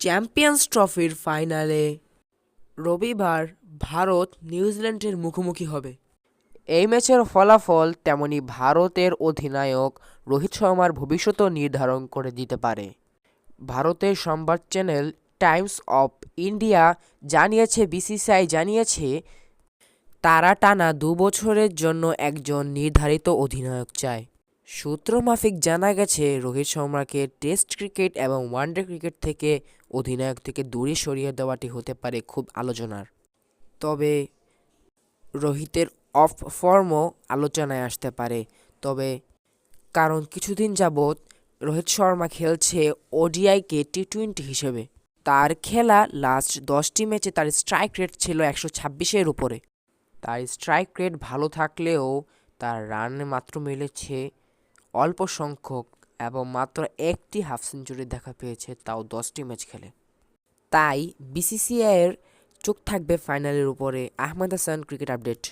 Champions ট্রফির ফাইনালে রবিবার ভারত নিউজিল্যান্ডের মুখোমুখি হবে। এই ম্যাচের ফলাফল তেমনি ভারতের অধিনায়ক রোহিত শর্মার ভবিষ্যতও নির্ধারণ করে দিতে পারে। ভারতের সংবাদ চ্যানেল টাইমস অফ ইন্ডিয়া জানিয়েছে, বিসিসিআই জানিয়েছে, তারা টানা দু বছরের জন্য একজন নির্ধারিত অধিনায়ক চায়। সূত্র মাফিক জানা গেছে, রোহিত শর্মাকে টেস্ট ক্রিকেট এবং ওয়ানডে ক্রিকেট থেকে অধিনায়ক থেকে দূরে সরিয়ে দেওয়াটি হতে পারে খুব আলোচনার। তবে রোহিতের অফ ফর্মও আলোচনায় আসতে পারে। তবে কারণ কিছুদিন যাবৎ রোহিত শর্মা খেলছে ওডিআইকে টি টোয়েন্টি হিসেবে। তার খেলা লাস্ট দশটি ম্যাচে তার স্ট্রাইক রেট ছিল একশো ছাব্বিশের উপরে। তার স্ট্রাইক রেট ভালো থাকলেও তার রান মাত্র মিলেছে অল্প সংখ্যক এবং মাত্র একটি হাফ সেঞ্চুরি দেখা পেয়েছে, তাও দশটি ম্যাচ খেলে। তাই বিসিসিআইয়ের চোখ থাকবে ফাইনালের উপরে। Ahmed Hasan, cricket update.